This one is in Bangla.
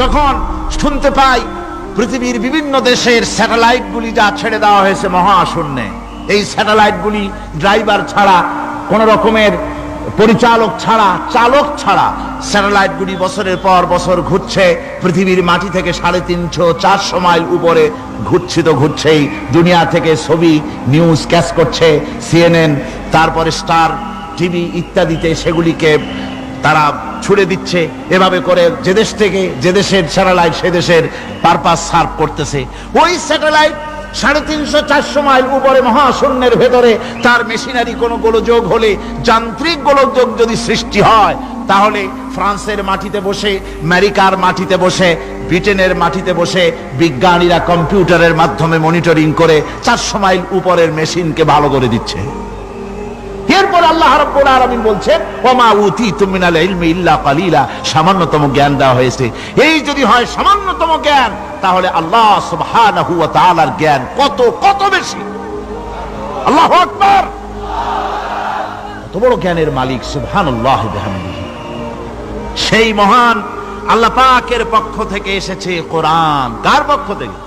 যখন শুনতে পাই পৃথিবীর বিভিন্ন দেশের স্যাটেলাইট গুলি যা ছেড়ে দেওয়া হয়েছে মহাশূন্যে, এই স্যাটেলাইট গুলি ড্রাইভার ছাড়া, কোন রকমের পরিচালক ছাড়া, চালক ছাড়া স্যাটেলাইট গুলি বছরের পর বছর ঘুরছে, পৃথিবীর মাটি থেকে সাড়ে তিনশো চারশো মাইল উপরে ঘুরছে তো ঘুরছেই, দুনিয়া থেকে ছবি, নিউজ ক্যাচ করছে, সিএনএন, তারপরে স্টার, টিভি ইত্যাদিতে সেগুলিকে তারা ছুড়ে দিচ্ছে। এভাবে করে যে দেশ থেকে যে দেশের স্যাটেলাইট সে দেশের পারপাস সার্ভ করতেছে। ওই স্যাটেলাইট সাড়ে তিনশো চারশো মাইল উপরে মহাশূন্যের ভেতরে তার মেশিনারি কোনো গোলযোগ হলে, যান্ত্রিক গোলযোগ যদি সৃষ্টি হয়, তাহলে ফ্রান্সের মাটিতে বসে, আমেরিকার মাটিতে বসে, ব্রিটেনের মাটিতে বসে বিজ্ঞানীরা কম্পিউটারের মাধ্যমে মনিটরিং করে চারশো মাইল উপরের মেশিনকে ভালো করে দিচ্ছে। এরপর আল্লাহ রাব্বুল আলামিন বলছেন, ওমা উতিতু মিনাল ইলমি ইল্লা কালিলা। সামান্যতম জ্ঞান দেওয়া হয়েছে। এই যদি হয় সামান্যতম জ্ঞান, তাহলে আল্লাহ সুবহানাহু ওয়া তাআলার জ্ঞান কত কত বেশি? আল্লাহু আকবার! কত বড় জ্ঞানের মালিক, সুবহানাল্লাহ বিহামদিহি। সেই মহান আল্লাহ পাকের পক্ষ থেকে এসেছে কোরআন। কার পক্ষ থেকে?